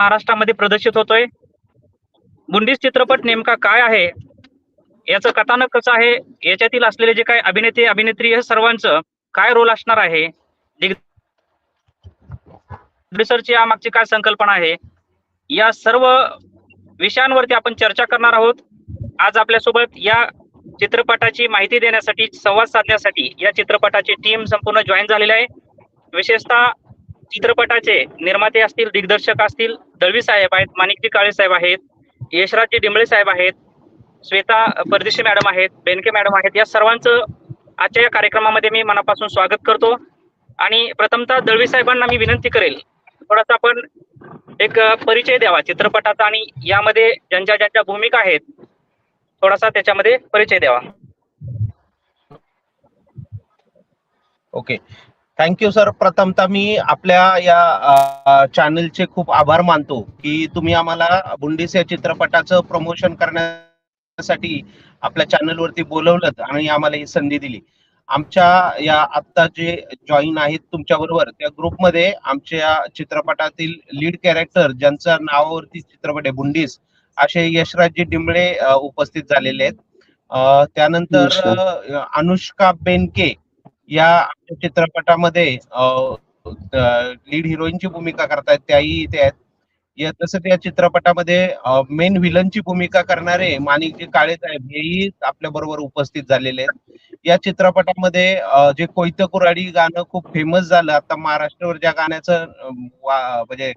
महाराष्ट्रामध्ये प्रदर्शित होतोय. बुंडीस चित्रपट नेमका काय आहे? याचं कथानक कसं आहे? याच्यातील असलेले जे काही अभिनेते अभिनेत्री हे सर्वांचं काय रोल असणार आहे? सरची या मागची काय संकल्पना आहे? या सर्व विषयांवरती आपण चर्चा करणार आहोत. आज आपल्यासोबत या चित्रपटाची माहिती देण्यासाठी संवाद साधण्यासाठी या चित्रपटाची टीम संपूर्ण जॉईन झालेली आहे. विशेषतः चित्रपटाचे निर्माते असतील दिग्दर्शक असतील दळवी साहेब आहेत माणिकजी काळे साहेब आहेत यशराजजी डिंबळे साहेब आहेत श्वेता परदेशी मॅडम आहेत बेनके मॅडम आहेत या सर्वांचं आजच्या या कार्यक्रमामध्ये मी मनापासून स्वागत करतो. आणि प्रथमतः दळवी साहेबांना मी विनंती करेल थोडासा आपण एक परिचय द्यावा चित्रपटाचा आणि यामध्ये ज्यांच्या ज्यांच्या भूमिका आहेत थोडासा त्याच्यामध्ये परिचय द्यावा. ओके. थँक्यू सर प्रथमतः मी आपल्या या चॅनलचे खूप आभार मानतो की तुम्ही आम्हाला बुंडीस या चित्रपटाचं प्रमोशन करण्यासाठी आपल्या चॅनलवरती बोलवलं आणि आम्हाला ही संधी दिली. आमच्या या आत्ता जे जॉईन आहेत तुमच्या बरोबर त्या ग्रुपमध्ये आमच्या चित्रपटातील लीड कॅरेक्टर ज्यांच्या नावावरती चित्रपट आहे बुंडीस असे यशराजजी डिंबळे उपस्थित झालेले आहेत. त्यानंतर अनुष्का बेनके या चित्रपटामध्ये लीड हिरोईनची भूमिका करतायत त्याही इथे आहेत. या तसंच या चित्रपटामध्ये मेन विलनची भूमिका करणारे माणिकजी काळे साहेब हेही आपल्या बरोबर उपस्थित झालेले आहेत. या चित्रपटामध्ये जे कोयत कुराडी गाणं खूप फेमस झालं आता महाराष्ट्रावर ज्या गाण्याचं म्हणजे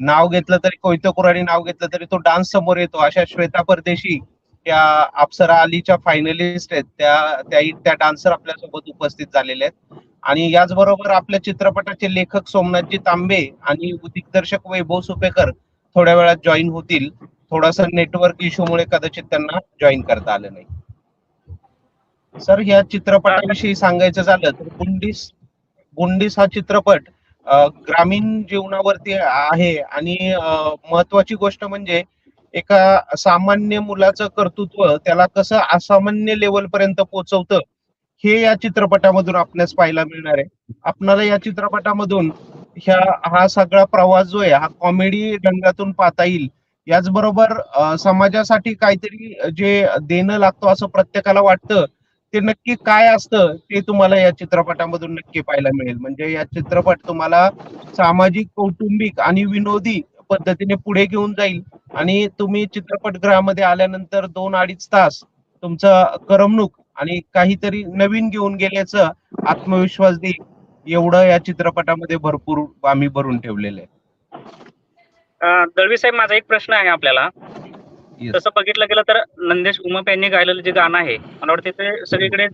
नाव घेतलं तरी कोयत कुराडी नाव घेतलं तरी तो डान्स समोर येतो अशा श्वेता परदेशी त्या अप्सरा अलीच्या फायनलिस्ट आहेत त्या त्याही त्या डान्सर आपल्यासोबत उपस्थित झालेले आहेत. आणि याचबरोबर आपल्या चित्रपटाचे लेखक सोमनाथजी तांबे आणि दिग्दर्शक वैभव सुपेकर थोड्या वेळात जॉईन होतील. थोडासा नेटवर्क इश्यूमुळे कदाचित त्यांना जॉईन करता आलं नाही. सर या चित्रपटाविषयी सांगायचं झालं तर गुंडीस गुंडीस हा चित्रपट ग्रामीण जीवनावरती आहे. आणि महत्वाची गोष्ट म्हणजे एका सामान्य मुलाचं कर्तृत्व त्याला कसं असामान्य लेवल पर्यंत पोहोचवतं हे या चित्रपटामधून आपल्यास पाहायला मिळणार आहे. आपणाला या चित्रपटामधून ह्या हा सगळा प्रवास जो आहे हा कॉमेडी रंगातून पाहता येईल. याचबरोबर समाजासाठी काहीतरी जे देणं लागतो असं प्रत्येकाला वाटतं ते नक्की काय असतं ते तुम्हाला या चित्रपटामधून नक्की पाहायला मिळेल. म्हणजे या चित्रपट तुम्हाला सामाजिक कौटुंबिक आणि विनोदी पद्धतीने पुढे घेऊन जाईल. आणि तुम्ही चित्रपटगृहामध्ये आल्यानंतर दोन अडीच तास तुमचं करमणूक आणि काहीतरी नवीन घेऊन गेल्याचं आत्मविश्वास देईल. एवढं या चित्रपटामध्ये भरपूर आम्ही भरून ठेवलेलं आहे. दळवी साहेब माझा एक प्रश्न आहे आपल्याला. तसं बघितलं गेलं तर नंदेश उमप यांनी गायलेलं जे गाणं आहे मला वाटतं ते सगळीकडे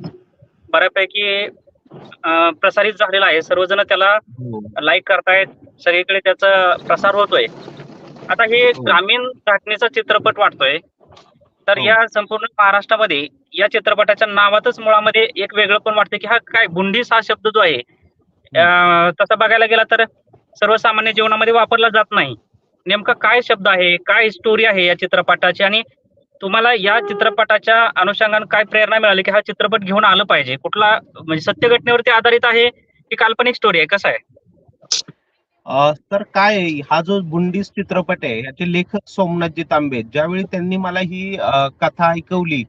बऱ्यापैकी प्रसारित झालेलं आहे. सर्वजण त्याला हो. लाईक करतायत. सगळीकडे त्याचा प्रसार होतोय. आता हे हो. ग्रामीण घटनेचा चित्रपट वाटतोय. तर हो. या संपूर्ण महाराष्ट्रामध्ये या चित्रपटाच्या नावातच मुळामध्ये एक वेगळं पण वाटतं की हा काय गुंडीस हा शब्द जो आहे तसा बघायला गेला तर सर्वसामान्य जीवनामध्ये वापरला जात नाही. नेमका काय शब्द आहे? काय स्टोरी आहे या चित्रपटाची? आणि तुम्हाला या चित्रपटाच्या अनुषंगाने काय प्रेरणा मिळाली की हा चित्रपट घेऊन आलं पाहिजे? कुठला म्हणजे सत्य घटनेवरती आधारित आहे की काल्पनिक स्टोरी आहे? कसं आहे? अ, तर काय हा जो बुंडीस चित्रपट आहे याचे लेखक सोमनाथजी तांबे ज्यावेळी त्यांनी मला ही कथा ऐकवली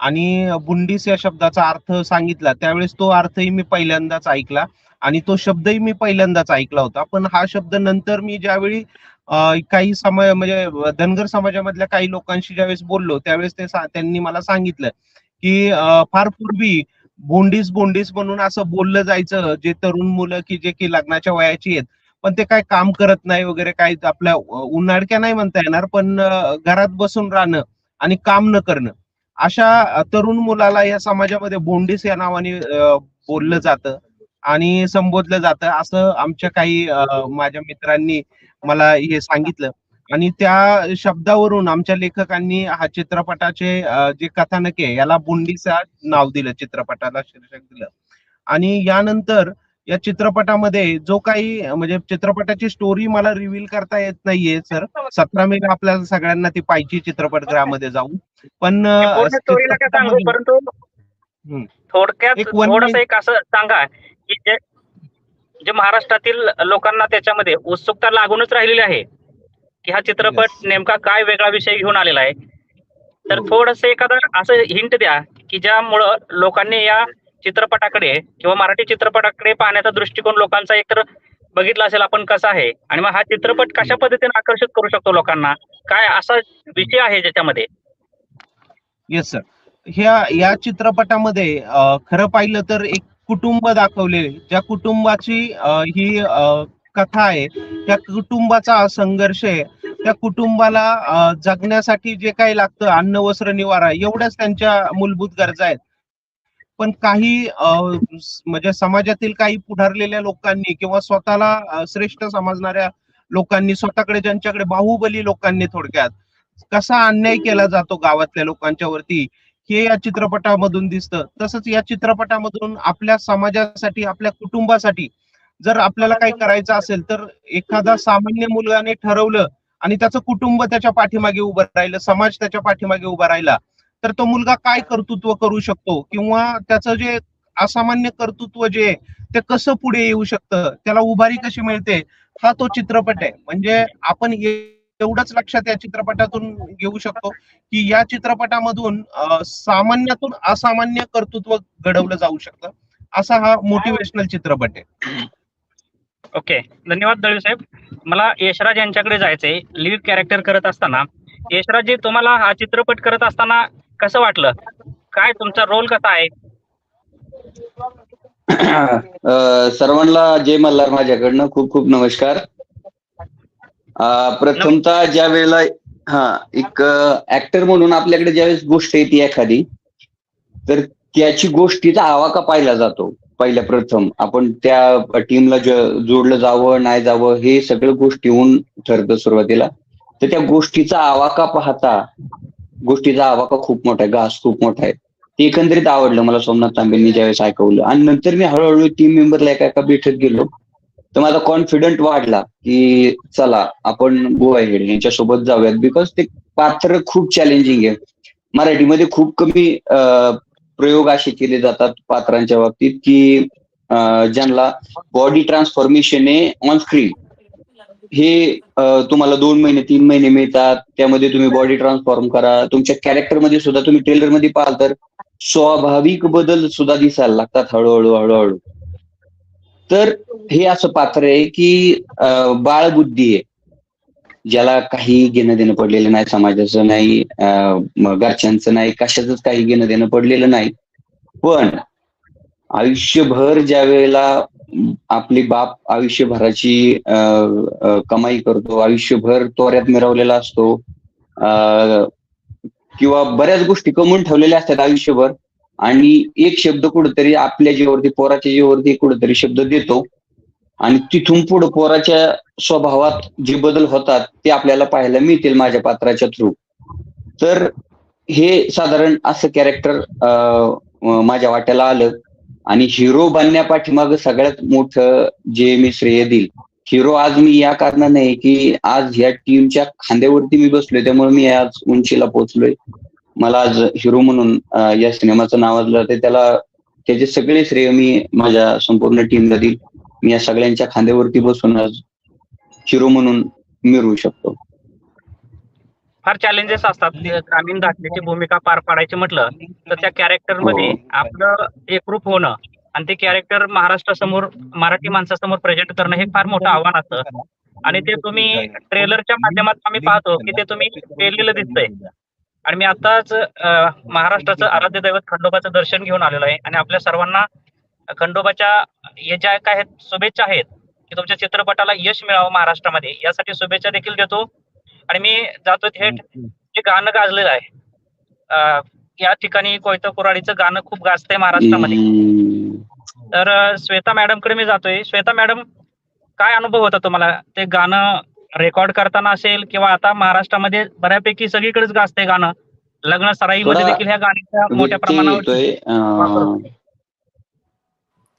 आणि बुंडीस या शब्दाचा अर्थ सांगितला त्यावेळेस तो अर्थही मी पहिल्यांदाच ऐकला आणि तो शब्दही मी पहिल्यांदाच ऐकला होता. पण हा शब्द नंतर मी ज्यावेळी काही समाज म्हणजे धनगर समाजामधल्या काही लोकांशी ज्यावेळेस बोललो त्यावेळेस ते सा- त्यांनी मला सांगितलं की फार पूर्वी बोंडीस बोंडीस म्हणून असं बोललं जायचं जे तरुण मुलं की जे की लग्नाच्या वयाची आहेत पण ते काय काम करत नाही वगैरे काय आपल्या उन्हाडक्या उन्हाळक्या नाही म्हणता येणार पण घरात बसून राहणं आणि काम न करणं. अशा तरुण मुलाला या समाजामध्ये बोंडीस या नावाने बोललं जातं आणि संबोधलं जातं असं आमच्या काही माझ्या मित्रांनी मला हे सांगितलं. आणि त्या शब्दावरून आमच्या लेखकांनी हा चित्रपटाचे जे कथानक आहे याला बुंडीचा नाव दिलं चित्रपटाला शीर्षक दिलं. आणि यानंतर या चित्रपटामध्ये जो काही म्हणजे चित्रपटाची स्टोरी मला रिव्हील करता येत नाहीये सर सतरा मे आपल्याला सगळ्यांना ती पाहिजे चित्रपटगृहामध्ये जाऊन. पण परंतु. थोडक्यात एक असं सांगा की जे जे महाराष्ट्रातील लोकांना त्याच्यामध्ये उत्सुकता लागूनच राहिलेली आहे की हा चित्रपट Yes. नेमका काय वेगळा विषय घेऊन आलेला आहे तर हो. थोडस एखादं असं हिंट द्या की ज्यामुळं लोकांनी या चित्रपटाकडे किंवा मराठी चित्रपटाकडे पाहण्याचा दृष्टिकोन लोकांचा एकतर बघितला असेल आपण कसा आहे आणि मग हा चित्रपट कशा पद्धतीने आकर्षित करू शकतो लोकांना काय असा विषय आहे ज्याच्यामध्ये येस सर ह्या या चित्रपटामध्ये खरं पाहिलं तर एक कुटुंब दाखवले ज्या कुटुंबाची ही कथा आहे त्या कुटुंबाचा संघर्ष आहे त्या कुटुंबाला जगण्यासाठी जे काही लागतं अन्न वस्त्र निवारा एवढ्याच त्यांच्या मूलभूत गरजा आहेत. पण काही अ, म्हणजे समाजातील काही पुढारलेल्या लोकांनी किंवा स्वतःला श्रेष्ठ समजणाऱ्या लोकांनी स्वतःकडे ज्यांच्याकडे बाहुबली लोकांनी थोडक्यात कसा अन्याय केला जातो गावातल्या लोकांच्या वरती हे या चित्रपटामधून दिसतं. तसंच या चित्रपटामधून आपल्या समाजासाठी आपल्या कुटुंबासाठी जर आपल्याला काही करायचं असेल तर एखादा सामान्य मुलगाने ठरवलं आणि त्याचं कुटुंब त्याच्या पाठीमागे उभं राहिलं समाज त्याच्या पाठीमागे उभा राहिला तर तो मुलगा काय कर्तृत्व करू शकतो? किंवा त्याचं जे असामान्य कर्तृत्व जे ते कसं पुढे येऊ शकतं? त्याला उभारी कशी मिळते? हा तो चित्रपट आहे. म्हणजे आपण एवढंच लक्षात या चित्रपटातून घेऊ शकतो की या चित्रपटामधून सामान्यातून असामान्य कर्तृत्व घडवलं जाऊ शकतं. असा हा मोटिवेशनल चित्रपट आहे. ओके. धन्यवाद दळवी साहेब. मला यशराज यांच्याकडे जायचंय. लीड कॅरेक्टर करत असताना. यशराजजी तुम्हाला हा चित्रपट करत असताना कसं वाटलं? काय तुमचा रोल कसा आहे? सर्वांना जय मल्हार माझ्याकडनं. खूप खूप नमस्कार. प्रथमतः ज्या वेळेला हा एक ऍक्टर म्हणून आपल्याकडे ज्यावेळेस गोष्ट येते एखादी तर त्याची गोष्टीचा आवाका पाहिला जातो पहिल्या प्रथम. आपण त्या टीमला जोडलं जावं नाही जावं हे सगळं गोष्टी होऊन ठरतं सुरुवातीला. तर त्या गोष्टीचा आवाका पाहता गोष्टीचा आवाका खूप मोठा आहे घास खूप मोठा आहे. ते एकंदरीत आवडलं मला सोमनाथ तांबेंनी ज्यावेळेस ऐकवलं. आणि नंतर मी हळूहळू टीम मेंबरला एका एका बैठक गेलो. तर माझा कॉन्फिडंट वाढला की चला आपण गो हेड यांच्यासोबत जाऊयात. बिकॉज ते पात्र खूप चॅलेंजिंग आहे. मराठीमध्ये खूप कमी प्रयोग असे केले जातात पात्रांच्या बाबतीत की ज्यांना बॉडी ट्रान्सफॉर्मेशन आहे ऑन स्क्रीन हे तुम्हाला दोन महिने तीन महिने मिळतात. त्यामध्ये तुम्ही बॉडी ट्रान्सफॉर्म करा. तुमच्या कॅरेक्टरमध्ये सुद्धा तुम्ही ट्रेलरमध्ये पाहाल तर स्वाभाविक बदल सुद्धा दिसायला लागतात हळूहळू हळूहळू. तर हे असं पात्र आहे की बाळ बाळबुद्धी आहे. ज्याला काही घेणं देणं पडलेलं नाही समाजाचं नाही घरच्यांचं नाही कशाच काही घेणं देणं पडलेलं नाही. पण आयुष्यभर ज्या वेळेला आपली बाप आयुष्यभराची कमाई करतो आयुष्यभर तोऱ्यात मिरवलेला असतो किंवा बऱ्याच गोष्टी कमवून ठेवलेल्या असतात आयुष्यभर आणि एक शब्द कुठेतरी आपल्या जीवावरती पोराच्या जीवावरती कुठेतरी शब्द देतो. आणि तिथून पुढे पोराच्या स्वभावात जे बदल होतात ते आपल्याला पाहायला मिळतील माझ्या पात्राच्या थ्रू तर हे साधारण असं कॅरेक्टर माझ्या वाट्याला आलं. आणि हिरो बनण्यापाठीमाग सगळ्यात मोठं जे मी श्रेय देईल. हिरो आज मी या कारणाने की आज ह्या टीमच्या खांद्यावरती मी बसलोय त्यामुळे मी आज उंचीला पोहोचलोय. मला आज हिरो म्हणून या सिनेमाचं नावाजलं जाते त्याला त्याचे सगळे श्रेय मी माझ्या संपूर्ण टीमला देईल मी या सगळ्यांच्या खांद्यावरती बसून आज हिरो म्हणून मिरवू शकतो. फार चॅलेंजेस असतात. ते ग्रामीण दाखल्याची भूमिका पार पाडायची म्हटलं तर त्या कॅरेक्टरमध्ये हो. आपलं एकरूप होणं आणि ते कॅरेक्टर महाराष्ट्रासमोर मराठी माणसासमोर प्रेझेंट करणं हे फार मोठं आव्हान असतं. आणि ते तुम्ही ट्रेलरच्या माध्यमातून आम्ही पाहतो की ते तुम्ही केलेलं दिसतंय. आणि मी आताच महाराष्ट्राचं आराध्य दैवत खंडोबाचं दर्शन घेऊन आलेलो आहे. आणि आपल्या सर्वांना खंडोबाच्या हे ज्या काय आहेत शुभेच्छा आहेत की तुमच्या चित्रपटाला यश मिळावं महाराष्ट्रामध्ये. यासाठी शुभेच्छा देखील देतो. आणि मी जातो थेट जे गाणं गाजलेलं आहे. या ठिकाणी कोयता कुराडीचं गाणं खूप गाजतंय महाराष्ट्रामध्ये. तर श्वेता मॅडमकडे मी जातोय. श्वेता मॅडम काय अनुभव होता तुम्हाला? ते गाणं रेकॉर्ड करताना असेल किंवा आता महाराष्ट्रामध्ये बऱ्यापैकी सगळीकडेच गाजतंय गाणं. लग्न सराईमध्ये थोडा देखील ह्या गाण्याचा मोठ्या प्रमाणावर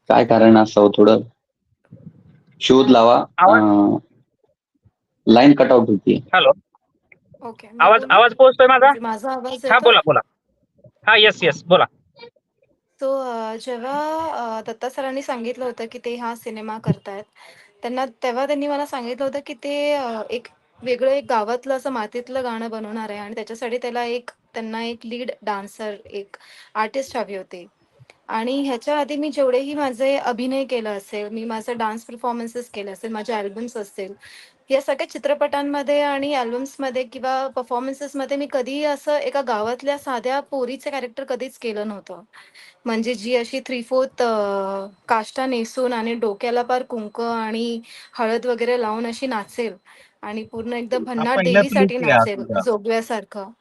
काय कारण असावं थोडं? शोध लावा. लाईन कट आउट होती. हॅलो ओके आवाज? आवाज पोहोचतोय माझा? माझा आवाज हा बोला बोला. हा येस येस बोला. सो जेव्हा दत्ता सरांनी सांगितलं होतं की ते हा सिनेमा करतायत त्यांना तेव्हा त्यांनी मला सांगितलं होतं की ते एक वेगळं एक गावातलं असं मातीतलं गाणं बनवणार आहे आणि त्याच्यासाठी त्याला एक त्यांना एक लीड डान्सर एक आर्टिस्ट हवी होती. आणि ह्याच्या आधी मी जेवढेही माझे अभिनय केला असेल मी माझा डान्स परफॉर्मन्सेस केले असेल माझे अल्बम्स असतील या सगळ्या चित्रपटांमध्ये आणि अल्बम्समध्ये किंवा परफॉर्मन्सेसमध्ये मी कधीही असं एका गावातल्या साध्या पोरीचं कॅरेक्टर कधीच केलं नव्हतं म्हणजे जी अशी थ्री फोर्थ काष्टा नेसून आणि डोक्याला पार कुंक आणि हळद वगैरे लावून अशी नाचेल आणि पूर्ण एकदम भन्नाट देवीसाठी नाचेल. जोगव्यासारखं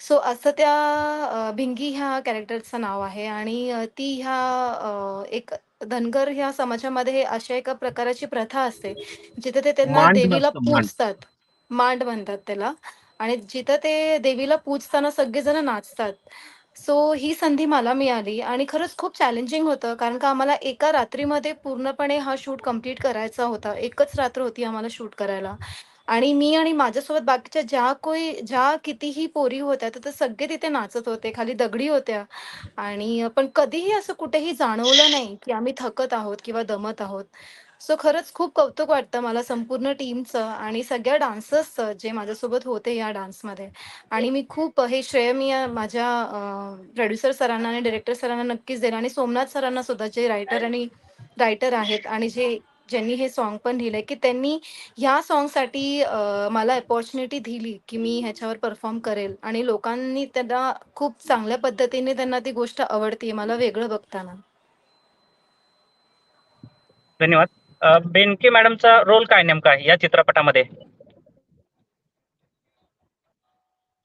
सो असं त्या भिंगी ह्या कॅरेक्टरचं नाव आहे आणि ती ह्या एक धनगर ह्या समाजामध्ये हे अशा एका प्रकाराची प्रथा असते जिथे ते त्यांना मांड देवीला नसतं, मांड. पूजतात. मांड म्हणतात त्याला. आणि जिथं ते देवीला पूजताना सगळेजण नाचतात. सो ही संधी मला मिळाली आणि खरंच खूप चॅलेंजिंग होतं कारण का आम्हाला एका रात्रीमध्ये पूर्णपणे हा शूट कंप्लीट करायचा होता. एकच रात्र होती आम्हाला शूट करायला. आणि मी आणि माझ्यासोबत बाकीच्या ज्या कोई ज्या कितीही पोरी होत्या तर ते सगळे तिथे नाचत होते खाली दगडी होत्या. आणि पण कधीही असं कुठेही जाणवलं नाही की आम्ही थकत आहोत किंवा दमत आहोत. सो खरंच खूप कौतुक वाटतं मला संपूर्ण टीमचं आणि सगळ्या डान्सर्सचं जे माझ्यासोबत होते या डान्समध्ये. आणि मी खूप हे श्रेय मी माझ्या प्रोड्युसर सरांना आणि डिरेक्टर सरांना नक्कीच देईल आणि सोमनाथ सरांना सुद्धा जे रायटर आणि रायटर आहेत आणि जे ज्यांनी हे सॉन्ग पण लिहिलंय की त्यांनी ह्या सॉन्गसाठी मला अपॉर्च्युनिटी दिली की मी ह्याच्यावर परफॉर्म करेल. आणि लोकांनी त्यांना खूप चांगल्या पद्धतीने त्यांना ती गोष्ट आवडते मला वेगळं बघताना. धन्यवाद. बेनके मॅडमचा रोल काय नेमका आहे या चित्रपटामध्ये?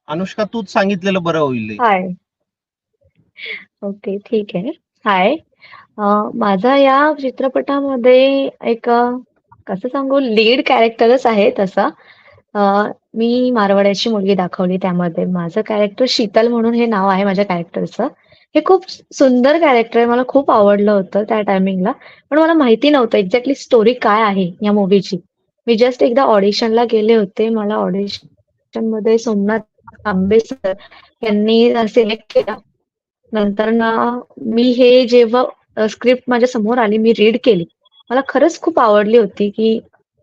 अनुष्का तूच सांगितलेलं बरं होईल. हाय ओके ठीक आहे. हाय माझा या चित्रपटामध्ये एक कसं सांगू लीड कॅरेक्टरच आहे तसा. मी मारवाड्याची मुलगी दाखवली त्यामध्ये. माझं कॅरेक्टर शीतल म्हणून हे नाव आहे माझ्या कॅरेक्टरचं हे खूप सुंदर कॅरेक्टर आहे. मला खूप आवडलं होतं त्या टायमिंगला पण मला माहिती नव्हतं एक्झॅक्टली स्टोरी काय आहे या मूवीची मी जस्ट एकदा ऑडिशनला गेले होते. मला ऑडिशनमध्ये सोमनाथ तांबे सर यांनी सिलेक्ट केला. नंतर ना मी हे जेव्हा स्क्रिप्ट माझ्यासमोर आली मी रीड केली. मला खरंच खूप आवडली होती की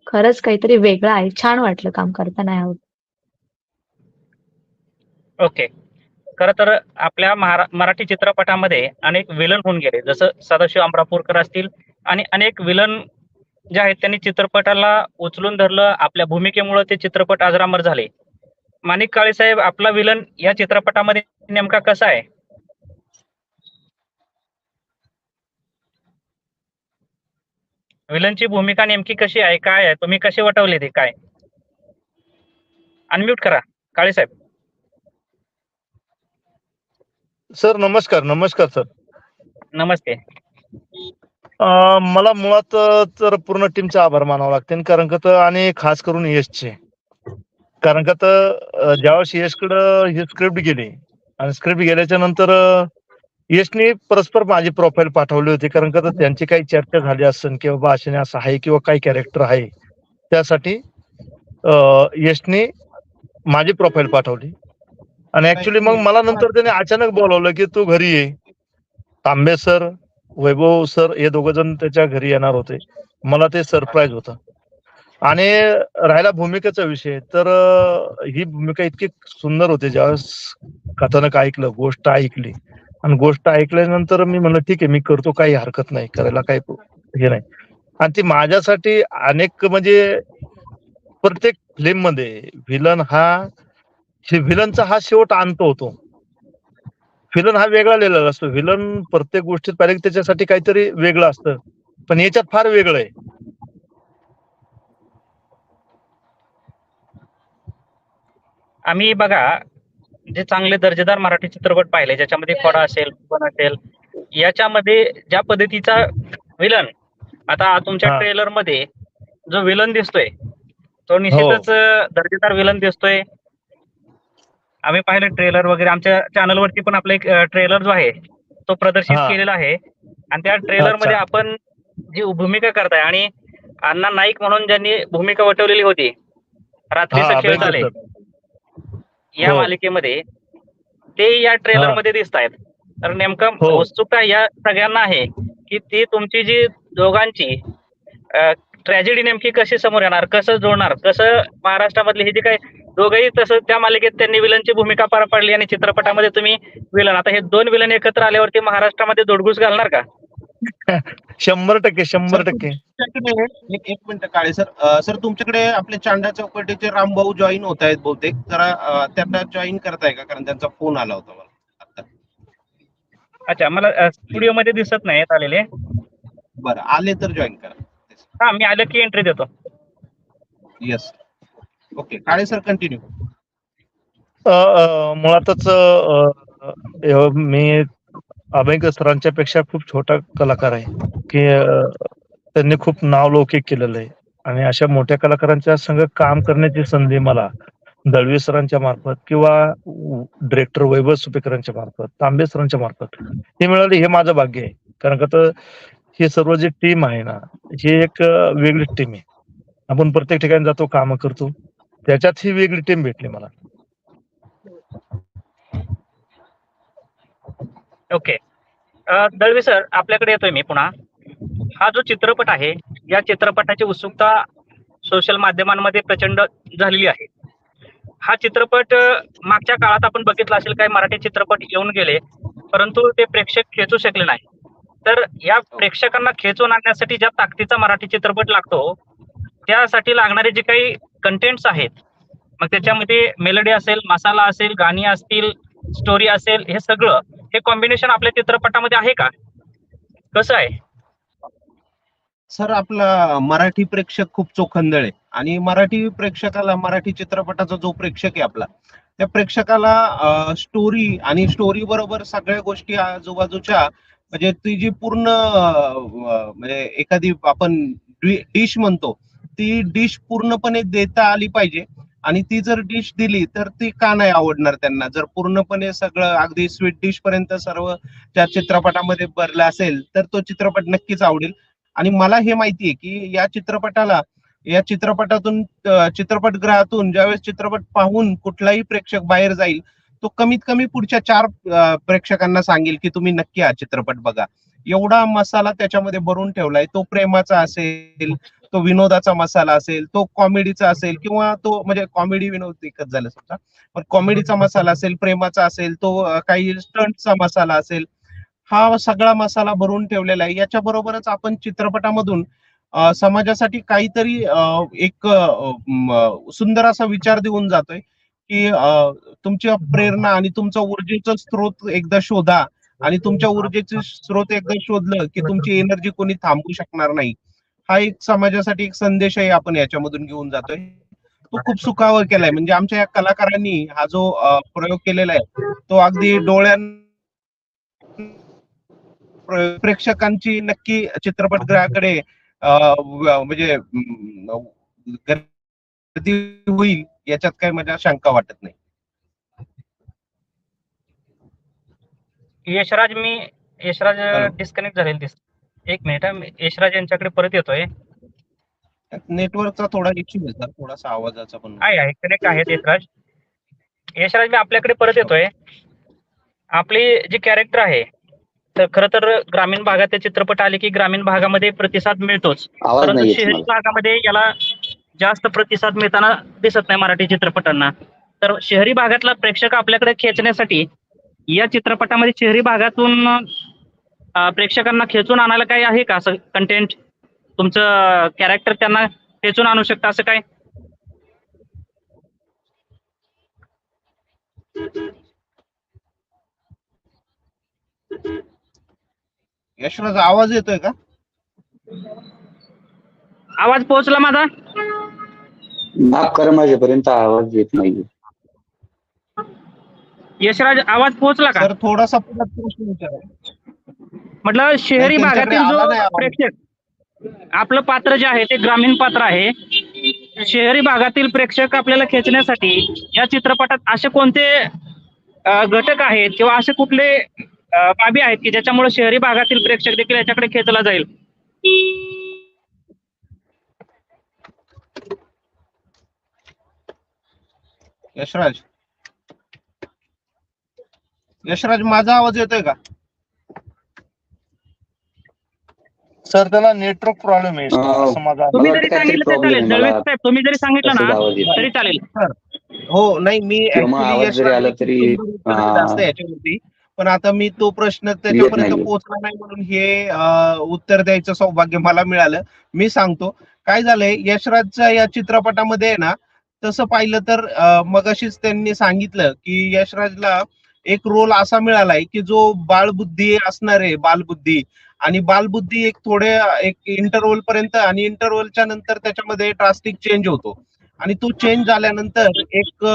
खरंच काहीतरी वेगळं आहे छान वाटलं काम करताना यावर ओके खर तर आपल्या मराठी चित्रपटामध्ये अनेक विलन होऊन गेले. जसं सदाशिव अमरापूरकर असतील आणि अनेक विलन जे आहेत त्यांनी चित्रपटाला उचलून धरलं. आपल्या भूमिकेमुळे ते चित्रपट अजरामर झाले. माणिक काळे साहेब आपला विलन या चित्रपटामध्ये नेमका कसा आहे? विलनची भूमिका नेमकी कशी आहे काय आहे तुम्ही कसे वटवले ते काय? अनम्यूट करा काळे साहेब. सर नमस्कार नमस्कार सर. नमस्ते. अं, मला मुळात अं, तर पूर्ण टीमचा आभार मानावा लागतील कारण का तर आणि खास करून यशचे. कारण का तर अं, ज्यावेळेस यशकडं ही स्क्रिप्ट गेली आणि स्क्रिप्ट गेल्याच्यानंतर अं, यशने परस्पर माझी प्रोफाईल पाठवली होती कारण का त्यांची काही चर्चा झाली असेल किंवा बा असं आहे किंवा काही कॅरेक्टर आहे त्यासाठी यशने माझी प्रोफाईल पाठवली. आणि ऍक्च्युली मग मला नंतर त्याने अचानक बोलवलं की तू घरी ये. तांबे सर वैभव सर हे दोघ जण त्याच्या घरी येणार होते. मला ते सरप्राईज होतं. आणि राहिला भूमिकेचा विषय तर ही भूमिका इतकी सुंदर होती. ज्यावेळेस कथानक ऐकलं गोष्ट ऐकली आणि गोष्ट ऐकल्यानंतर मी म्हणलं ठीक आहे मी करतो काही हरकत नाही करायला काही हे नाही. आणि ती माझ्यासाठी अनेक म्हणजे प्रत्येक फिल्ममध्ये व्हिलन हा व्हिलनचा हा शेवट आणतो होतो व्हिलन हा वेगळा लिहिलेला असतो. व्हिलन प्रत्येक गोष्टीत पाहिजे त्याच्यासाठी काहीतरी वेगळं असतं. पण याच्यात फार वेगळं आहे. आम्ही बघा जे चांगले दर्जेदार मराठी चित्रपट पाहिले ज्याच्यामध्ये खोडा असेल पण असेल याच्यामध्ये ज्या पद्धतीचा विलन आता तुमच्या हा. ट्रेलरमध्ये जो विलन दिसतोय तो निश्चितच अं, दर्जेदार विलन दिसतोय आम्ही पाहिलं ट्रेलर वगैरे आमच्या चॅनल वरती पण आपला एक ट्रेलर जो आहे तो प्रदर्शित हा. केलेला आहे आणि त्या ट्रेलरमध्ये. आपण जी भूमिका करताय आणि अण्णा नाईक म्हणून ज्यांनी भूमिका वटवलेली होती रात्रीचा हा, खेळ झाले. या हो. मालिकेमध्ये ते या ट्रेलरमध्ये दिसत आहेत तर नेमकं हो. उत्सुकता या सगळ्यांना आहे की ती तुमची जी दोघांची ट्रॅजेडी नेमकी कशी समोर येणार कसं जोडणार कसं महाराष्ट्रामधले हे जे काय दोघंही तसं त्या मालिकेत त्यांनी विलनची भूमिका पार पाडली आणि चित्रपटामध्ये तुम्ही विलन आता हे दोन विलन एकत्र आल्यावरती महाराष्ट्रामध्ये दोडगूस घालणार का शंभर टक्के शंभर टक्के. एक एक मिनिट काळे सर सर तुमच्याकडे आपले चांडा चौकटीचे रामभाऊ जॉईन होत आहेत बहुतेक. जरा त्यांना जॉईन करताय का? कारण त्यांचा फोन आला होता मला अच्छा मला स्टुडिओमध्ये दिसत नाहीत आलेले. बरं आले तर जॉईन करा. हा मी आलं की एंट्री देतो. Yes okay Kale sir continue मुळातच मी अभयंकर सरांच्या पेक्षा खूप छोटा कलाकार आहे. की त्यांनी खूप नाव लौकिक केलेलं आहे. आणि अशा मोठ्या कलाकारांच्या संग काम करण्याची संधी मला दळवी सरांच्या मार्फत किंवा डिरेक्टर वैभव सुपेकरांच्या मार्फत तांबे सरांच्या मार्फत हे मिळाले हे माझं भाग्य आहे. कारण का तर ही सर्व जी टीम आहे ना ही एक वेगळी टीम आहे. आपण प्रत्येक ठिकाणी जातो काम करतो. त्याच्यात ही वेगळी टीम भेटली मला. ओके दळवी सर आपल्याकडे येतोय मी पुन्हा. हा जो चित्रपट आहे या चित्रपटाची उत्सुकता सोशल माध्यमांमध्ये प्रचंड झालेली आहे. हा चित्रपट मागच्या काळात आपण बघितला असेल काही मराठी चित्रपट येऊन गेले परंतु ते प्रेक्षक खेचू शकले नाही तर या प्रेक्षकांना खेचून आणण्यासाठी ज्या ताकदीचा मराठी चित्रपट लागतो त्यासाठी लागणारे जे काही कंटेंट्स आहेत मग त्याच्यामध्ये मेलडी असेल मसाला असेल गाणी असतील स्टोरी असेल हे सगळं हे कॉम्बिनेशन आपल्या चित्रपटामध्ये आहे का? कसं आहे? सर आपला मराठी प्रेक्षक खूप चोखंदळ आहे. आणि मराठी प्रेक्षकाला मराठी चित्रपटाचा जो प्रेक्षक आहे आपला त्या प्रेक्षकाला स्टोरी आणि स्टोरी बरोबर सगळ्या गोष्टी आजूबाजूच्या म्हणजे ती जी पूर्ण म्हणजे एखादी आपण डिश म्हणतो ती डिश पूर्णपणे देता आली पाहिजे. आणि ती जर डिश दिली तर ती का नाही आवडणार त्यांना? जर पूर्णपणे सगळं अगदी स्वीट डिश पर्यंत सर्व त्या चित्रपटामध्ये भरलं असेल तर तो चित्रपट नक्कीच आवडेल. आणि मला हे माहितीये की या चित्रपटाला या चित्रपटातून चित्रपटगृहातून ज्यावेळेस चित्रपट पाहून कुठलाही प्रेक्षक बाहेर जाईल तो कमीत कमी पुढच्या चार प्रेक्षकांना सांगेल की तुम्ही नक्की हा चित्रपट बघा. एवढा मसाला त्याच्यामध्ये भरून ठेवलाय तो प्रेमाचा असेल तो विनोदाचा मसाला असेल तो कॉमेडीचा असेल किंवा तो म्हणजे कॉमेडी विनोद एकच झालं समजा. पण कॉमेडीचा मसाला असेल प्रेमाचा असेल तो काही स्टंटचा मसाला असेल हा सगळा मसाला भरून ठेवलेला आहे. याच्या बरोबरच आपण चित्रपटामधून समाजासाठी काहीतरी एक सुंदर असा विचार देऊन जातोय की तुमची प्रेरणा आणि तुमचा ऊर्जेचा स्रोत एकदा शोधा आणि तुमच्या ऊर्जेचे स्रोत एकदा शोधलं की तुमची एनर्जी कोणी थांबवू शकणार नाही. हा एक समाजासाठी एक संदेश आहे आपण याच्यामधून घेऊन जातोय. तो खूप सुखावर केलाय. म्हणजे आमच्या या कलाकारांनी हा जो प्रयोग केलेला आहे तो अगदी डोळ्यां प्र- प्रेक्षकांची नक्की चित्रपटगृहाकडे म्हणजे गर्दी होईल याच्यात काही माझ्या शंका वाटत नाही. यशराज मी यशराज. डिस्कनेक्ट झालेले दिसत. एक मिनिट हा, यशराज यांच्याकडे परत येतोय. नेटवर्कचा थोडा इश्यू आहे सर थोडासा आवाजाचा पण. आहे आहे कनेक्ट आहेत यशराज यशराज मी आपल्याकडे परत येतोय. आपली जी कॅरेक्टर आहे तर खरं तर ग्रामीण भागात चित्रपट आले की ग्रामीण भागामध्ये प्रतिसाद मिळतोच. परंतु शहरी भागामध्ये याला जास्त प्रतिसाद मिळताना दिसत नाही मराठी चित्रपटांना. तर शहरी भागातला प्रेक्षक आपल्याकडे खेचण्यासाठी या चित्रपटामध्ये शहरी भागातून प्रेक्षकांना खेचून आणायला काही आहे का असं कंटेंट तुमचं कॅरेक्टर त्यांना खेचून आणू शकतं असं काय यशराज आवाज येतोय का? आवाज पोहोचला माझा? माफ करा माझ्यापर्यंत आवाज येत नाही यशराज आवाज पोहोचला का? सर थोडासा परत प्रश्न विचारा. म्हटलं शहरी भागातील जो. प्रेक्षक आपलं पात्र जे आहे ते ग्रामीण पात्र आहे. शहरी भागातील प्रेक्षक आपल्याला खेचण्यासाठी या चित्रपटात असे कोणते घटक आहेत किंवा असे कुठले बाबी आहेत की ज्याच्यामुळे शहरी भागातील प्रेक्षक देखील याच्याकडे खेचला जाईल? यशराज. यशराज माझा आवाज येतोय का? सर त्याला नेटवर्क प्रॉब्लेम आहे अं, असं माझा तुम्ही जरी वाटतं सांगितलं तर problem चालेल आहे दळवे मला. साहेब तुम्ही जरी सांगितलं तसंच ना आवाज येतो. तरी चालेल हो नाही मी किंवा मग actually आवाज यश जरी आला राजेचं तरी, उत्तर हा. जास्त आहे याच्यावरती पण आता मी तो प्रश्न त्याच्यापर्यंत नाहीये. पोहोचला नाही म्हणून हे अं, उत्तर द्यायचं सौभाग्य मला मिळालं मी सांगतो काय झालंय यशराजच्या या चित्रपटामध्ये आहे ना तसं पाहिलं तर अं, मगाशीच त्यांनी सांगितलं की यशराजला एक रोल असा मिळालाय की जो बाळबुद्धी असणार आहे बालबुद्धी आणि बालबुद्धी एक थोडे एक इंटरव्हल पर्यंत आणि इंटरव्हलच्या नंतर त्याच्यामध्ये ड्रास्टिक चेंज होतो. आणि तो चेंज झाल्यानंतर एक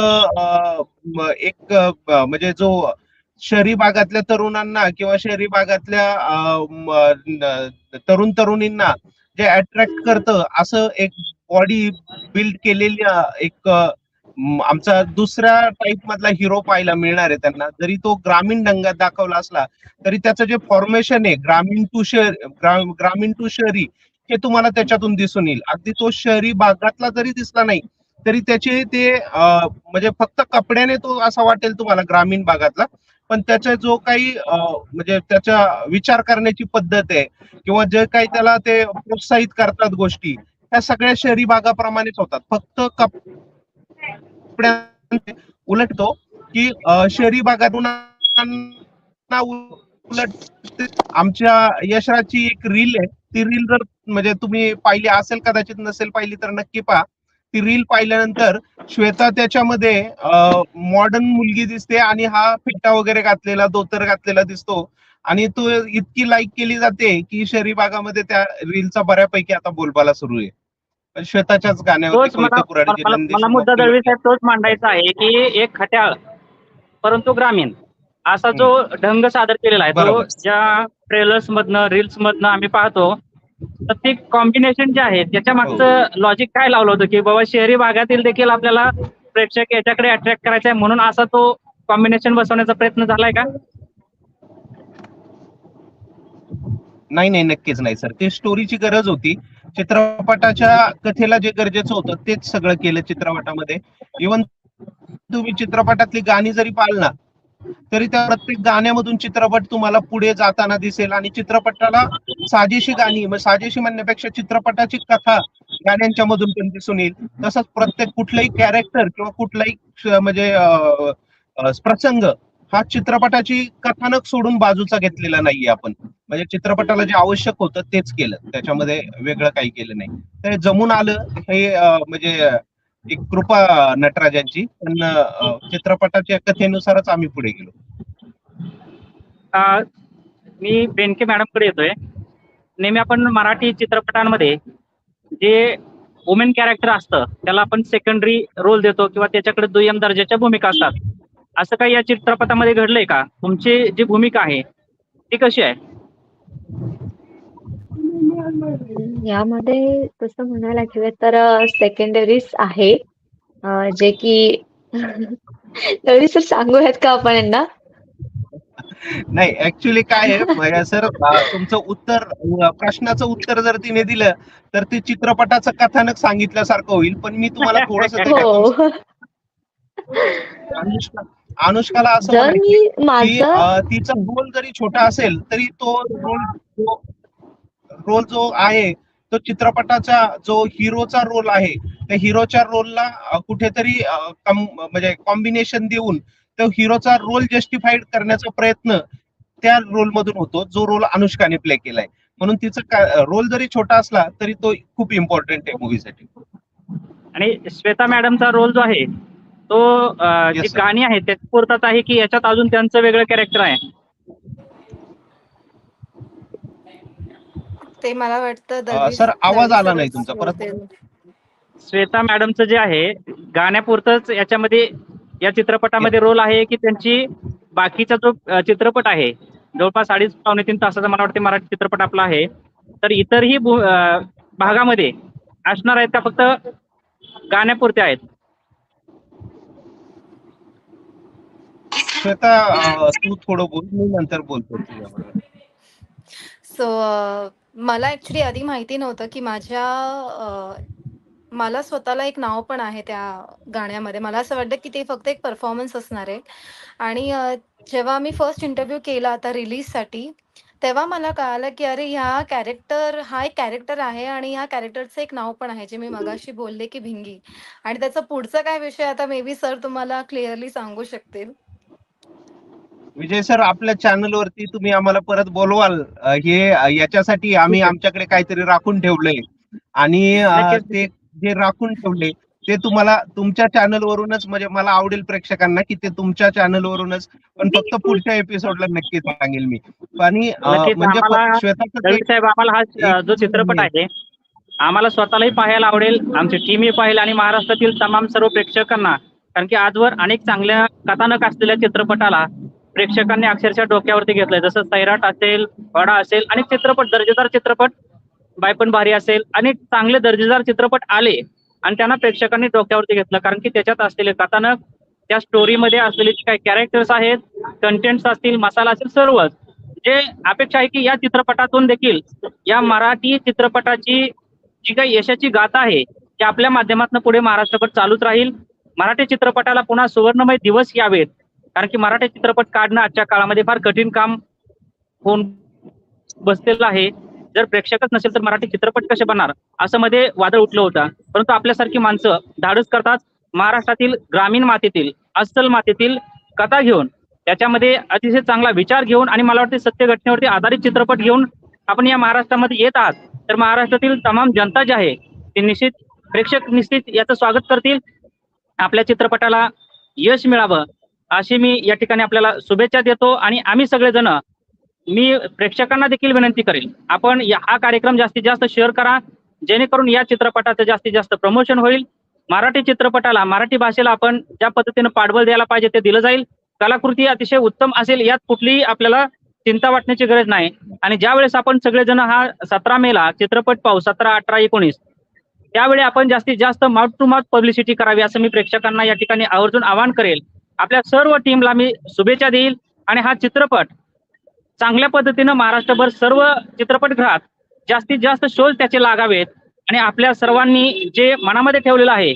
एक म्हणजे जो शहरी भागातल्या तरुणांना किंवा शहरी भागातल्या तरुण तरुणींना जे अट्रॅक्ट करतं असं एक बॉडी बिल्ड केलेली एक आमचा दुसऱ्या टाईप मधला हिरो पाहायला मिळणार आहे त्यांना. जरी तो ग्रामीण ढंगात दाखवला असला तरी त्याचं जे फॉर्मेशन आहे ग्रामीण टू शहर ग्रामीण टू शहरी हे तुम्हाला त्याच्यातून दिसून येईल. अगदी तो शहरी भागातला जरी दिसला नाही तरी त्याचे ते म्हणजे फक्त कपड्याने तो असा वाटेल तुम्हाला ग्रामीण भागातला. पण त्याचा जो काही म्हणजे त्याचा विचार करण्याची पद्धत आहे किंवा जे काही त्याला ते प्रोत्साहित करतात गोष्टी त्या सगळ्या शहरी भागाप्रमाणेच होतात. फक्त कप कपड्या उलटतो की शहरी भागातून उलट आमच्या यशराची एक रील आहे. ती रील जर म्हणजे तुम्ही पाहिली असेल कदाचित नसेल पाहिली तर नक्की पहा. ती रील पाहिल्यानंतर श्वेता त्याच्यामध्ये मॉडर्न मुलगी दिसते आणि हा फिट्टा वगैरे घातलेला धोतर घातलेला दिसतो. आणि तो इतकी लाईक केली जाते की शहरी भागामध्ये त्या रीलचा बऱ्यापैकी आता बोलबाला सुरू आहे. पण श्वेताच्याच तोच मला मुद्दा दळवी साहेब तोच मांडायचा आहे की एक खट्याळ परंतु ग्रामीण. असा जो ढंग सादर केलेला आहे तो बरोबर. ज्या ट्रेलर्स मधनं रील्स मधनं आम्ही पाहतो तर ते कॉम्बिनेशन जे आहे त्याच्या मागचं लॉजिक काय लावलं होतं की बाबा शहरी भागातील देखील आपल्याला प्रेक्षक याच्याकडे अट्रॅक्ट करायचा आहे म्हणून असा तो कॉम्बिनेशन बसवण्याचा प्रयत्न झालाय का? नाही नाही नक्कीच नाही सर. ते स्टोरीची गरज होती. चित्रपटाच्या कथेला जे गरजेचं होतं तेच सगळं केलं चित्रपटामध्ये. इवन तुम्ही चित्रपटातली गाणी जरी पाळणार तरी त्या प्रत्येक गाण्यामधून चित्रपट तुम्हाला पुढे जाताना दिसेल. आणि चित्रपटाला साजेशी गाणी साजेशी म्हणण्यापेक्षा चित्रपटाची कथा गाण्यांच्या मधून पण दिसून येईल. तसंच प्रत्येक कुठलंही कॅरेक्टर किंवा कुठलाही म्हणजे प्रसंग हा चित्रपटाची कथानक सोडून बाजूचा घेतलेला नाहीये आपण. म्हणजे चित्रपटाला जे आवश्यक होतं तेच केलं. त्याच्यामध्ये वेगळं काही केलं नाही. तर जमून आलं हे म्हणजे एक कृपा नटराजांची. पण चित्रपटाच्या कथेनुसारच आम्ही पुढे गेलो. मी बेनके मॅडमकडे येतोय. नेहमी आपण मराठी चित्रपटांमध्ये जे वुमेन कॅरेक्टर असतं त्याला आपण सेकंडरी रोल देतो किंवा त्याच्याकडे दुय्यम दर्जाच्या भूमिका असतात. असं काही या चित्रपटामध्ये घडलंय का? तुमची जी भूमिका आहे ती कशी आहे? यामध्ये तसं म्हणायला गेलं तर सेकंडरीज आहे. जे की तरी सर सांगूयात का आपण यांना? नाही ऍक्च्युली काय आहे सर तुमचं उत्तर प्रश्नाचं उत्तर जर तिने दिलं तर ते चित्रपटाचं कथानक सांगितल्यासारखं होईल. पण मी तुम्हाला थोडस अनुष्काला असं जर म्हणायचं मी की माझं अं, तिचा रोल जरी छोटा असेल तरी तो रोल रोल जो आहे तो चित्रपटाचा जो हिरोचा रोल आहे त्या हिरोच्या रोलला कुठेतरी अं, कम- म्हणजे कॉम्बिनेशन देऊन तो हिरोचा रोल जस्टिफाईड करण्याचा प्रयत्न त्या रोल मधून होतो जो रोल अनुष्काने प्ले केलाय. म्हणून तिचा रोल जरी छोटा असला तरी तो खूप इम्पॉर्टंट आहे मूवीसाठी आणि श्वेता मॅडमचा रोल जो आहे तो अं, Yes, जी sir. गाणी आहेत त्या पुरतात आहे की याच्यात अजून त्यांचं वेगळं कॅरेक्टर आहे ते मला वाटतं सर, आवाज आला नाही तुमचा. परत. श्वेता मॅडमचं जे आहे गाण्यापुरतच याच्यामध्ये या चित्रपटामध्ये रोल आहे की त्यांची बाकीचा जो अं, चित्रपट आहे जवळपास अडीच पावणे तीन तासाचा मला वाटते मराठी चित्रपट आपला आहे तर इतरही भू- अं, भागामध्ये असणार आहेत त्या फक्त गाण्यापुरते आहेत श्वेता तू थोडं बोल मी नंतर बोलतो तुझ्याबरोबर. सो मला ऍक्च्युली आधी माहिती नव्हतं की माझ्या मला स्वतःला एक नाव पण आहे त्या गाण्यामध्ये. मला असं वाटतं की ते फक्त एक परफॉर्मन्स असणार आहे. आणि जेव्हा मी फर्स्ट इंटरव्ह्यू केला आता रिलीजसाठी तेव्हा मला कळालं की अरे ह्या कॅरेक्टर हा एक कॅरेक्टर आहे आणि ह्या कॅरेक्टरचं एक नाव पण आहे जे मी मगाशी बोलले की भिंगी. आणि त्याचा पुढचा काय विषय आता मे बी सर तुम्हाला क्लिअरली सांगू शकतील. विजय सर आपल्या चॅनल वरती तुम्ही आम्हाला परत बोलवाल. हे याच्यासाठी आम्ही आमच्याकडे काहीतरी राखून ठेवलंय. आणि. ते जे राखून ठेवले ते तुम्हाला तुमच्या चॅनल वरूनच म्हणजे मला आवडेल प्रेक्षकांना की ते तुमच्या चॅनल वरूनच. पण फक्त पुढच्या एपिसोडला नक्की सांगेल मी. आणि म्हणजे साहेब आम्हाला हा जो चित्रपट आहे आम्हाला स्वतःलाही पाहायला आवडेल आमची टीमही पाहिल आणि महाराष्ट्रातील तमाम सर्व प्रेक्षकांना. कारण की आजवर अनेक चांगल्या कथानक असलेल्या चित्रपटाला प्रेक्षकांनी अक्षरशः डोक्यावरती घेतलंय. जसं सैराट असेल वडा असेल अनेक चित्रपट दर्जेदार चित्रपट बायपण भारी असेल अनेक चांगले दर्जेदार चित्रपट आले आणि त्यांना प्रेक्षकांनी डोक्यावरती घेतलं. कारण की त्याच्यात असलेले कथानक त्या स्टोरीमध्ये असलेले जे काही कॅरेक्टर्स आहेत कंटेंट्स असतील मसाला असेल सर्वच. जे अपेक्षा आहे की या चित्रपटातून देखील या मराठी चित्रपटाची जी काही यशाची गाथा आहे ती आपल्या माध्यमातून पुढे महाराष्ट्रभर चालूच राहील. मराठी चित्रपटाला पुन्हा सुवर्णमय दिवस यावेत. कारण की मराठी चित्रपट काढणं आजच्या काळामध्ये फार कठीण काम होऊन बसलेलं आहे. जर प्रेक्षकच नसेल तर मराठी चित्रपट कसे बनणार? असं मध्ये वादळ उठलं होतं. परंतु आपल्यासारखी माणसं धाडस करतात महाराष्ट्रातील ग्रामीण मातेतील अस्सल मातेतील कथा घेऊन. त्याच्यामध्ये अतिशय चांगला विचार घेऊन आणि मला वाटते सत्य घटनेवरती आधारित चित्रपट घेऊन आपण या महाराष्ट्रामध्ये येत आहात. तर महाराष्ट्रातील तमाम जनता जी आहे ती निश्चित प्रेक्षक निश्चित याचं स्वागत करतील. आपल्या चित्रपटाला यश मिळावं. अशी मी या ठिकाणी आपल्याला शुभेच्छा देतो आणि आम्ही सगळेजण मी प्रेक्षकांना देखील विनंती करेल आपण हा कार्यक्रम जास्तीत जास्त शेअर करा जेणेकरून या चित्रपटाचं जास्तीत जास्त प्रमोशन होईल. मराठी चित्रपटाला मराठी भाषेला आपण ज्या पद्धतीनं पाठबळ द्यायला पाहिजे ते दिलं जाईल. कलाकृती अतिशय उत्तम असेल यात कुठलीही आपल्याला चिंता वाटण्याची गरज नाही. आणि ज्यावेळेस आपण सगळेजण हा सतरा मेला चित्रपट पाहू सतरा अठरा एकोणीस त्यावेळी आपण जास्तीत जास्त माउथ टू माउथ पब्लिसिटी करावी असं मी प्रेक्षकांना या ठिकाणी आवर्जून आवाहन करेल. आपल्या सर्व टीमला मी शुभेच्छा देईल. आणि हा चित्रपट चांगल्या पद्धतीनं महाराष्ट्रभर सर्व चित्रपटगृहात जास्तीत जास्त शोज त्याचे लागावेत. आणि आपल्या सर्वांनी जे मनामध्ये ठेवलेलं आहे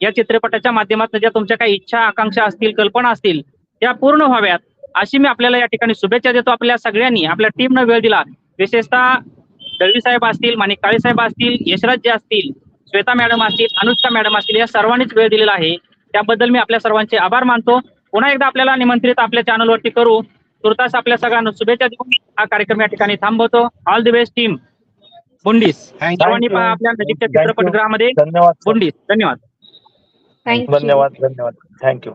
या चित्रपटाच्या माध्यमातून ज्या तुमच्या काही इच्छा आकांक्षा असतील कल्पना असतील त्या पूर्ण व्हाव्यात. अशी मी आपल्याला या ठिकाणी शुभेच्छा देतो. आपल्या सगळ्यांनी आपल्या टीमनं वेळ दिला. विशेषतः दळवी साहेब असतील माणिक काळे साहेब असतील यशराज जे असतील श्वेता मॅडम असतील अनुष्का मॅडम असतील या सर्वांनीच वेळ दिलेला आहे. त्याबद्दल मी आपल्या सर्वांचे आभार मानतो. पुन्हा एकदा आपल्याला निमंत्रित आपल्या चॅनलवरती करू. तुर्तास आपल्या सगळ्यांना शुभेच्छा देऊन हा कार्यक्रम या ठिकाणी थांबवतो. ऑल दी बेस्ट टीम बुंडीस. सर्वांनी. पहा आपल्या नजीकच्या. चित्रपटगृहामध्ये. बुंडीस धन्यवाद. थँक्यू धन्यवाद धन्यवाद. थँक्यू